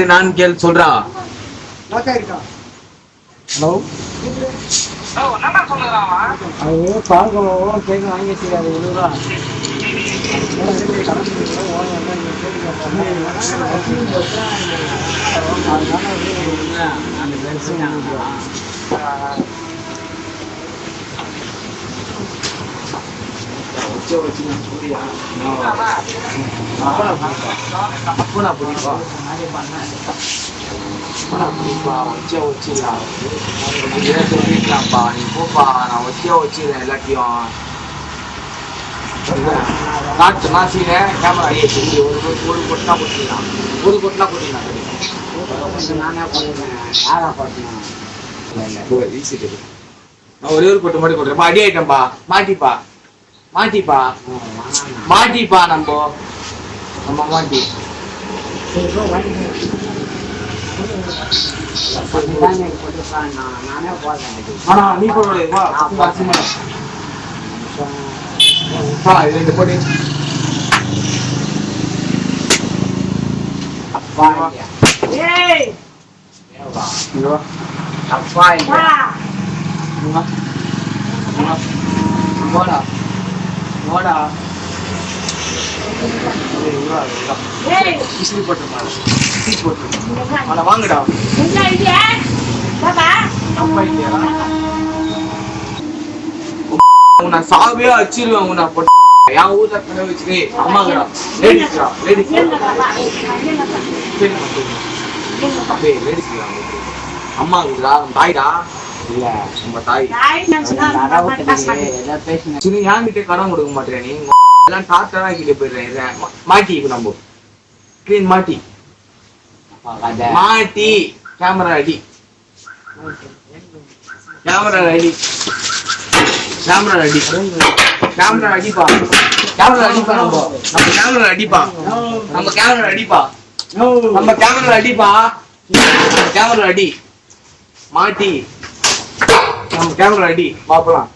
வந்து நான் கேள் சொல்றா. ஹலோ? அது பார்க்கணும் கேட்க வாங்கி வச்சுக்காது எழுபதா அப்பனா புரியுப்பா அப்பனா சொல்லிக்கலாம்ப்பா நீ போப்பா நான் வச்சே வச்சிடுறேன் எல்லாத்தையும் காட்டு மாசியில கேமரா ஏற்றி ஒரு ஒரு கொட்டினா கொட்டிடலாம் ஒரு கொட்டினா கொட்டிடலாம் நானே பண்ணுறேன் யாரா வீசிட்டு நான் ஒரே ஒரு கொட்டு மட்டும் கொடுறேன் அடி ஆயிட்டேன்பா மாட்டிப்பா. மாட்டிப்பா. மாட்டிப்பா நம்ம. 今まで成功悪い మన మీకు ఇదండి పొడి అబ్బాయి మోడా మోడా போட்டுருமா விசிறி உன்னை வச்சிருவேன் உன்னை போட்டு என் ஊர்ல கடை வச்சுட்டு அம்மாங்கடா லேடிஸ்டா லேடிஸ் அப்படியே லேடிஸ்டா அம்மாங்கடா தாய்டா இல்ல நம்ம தாய் தாய் நினைச்சுனா அறவு கடன் கொடுக்க மாட்டேன் நீ எல்லாம் டாக்டரா கிட்ட போயிடுறேன் மாட்டி இப்ப நம்ம. கிளீன் மாட்டி. மாட்டி. கேமரா அடி கேமரா அடி கேமரா அடி கேமரா அடிப்பா கேமரா அடிப்பா நம்ம. நம்ம கேமரா அடிப்பா நம்ம கேமரா அடிப்பா நம்ம கேமரா அடிப்பா கேமரா அடி மாட்டி. நம்ம கேமரா அடி பாப்பலாம்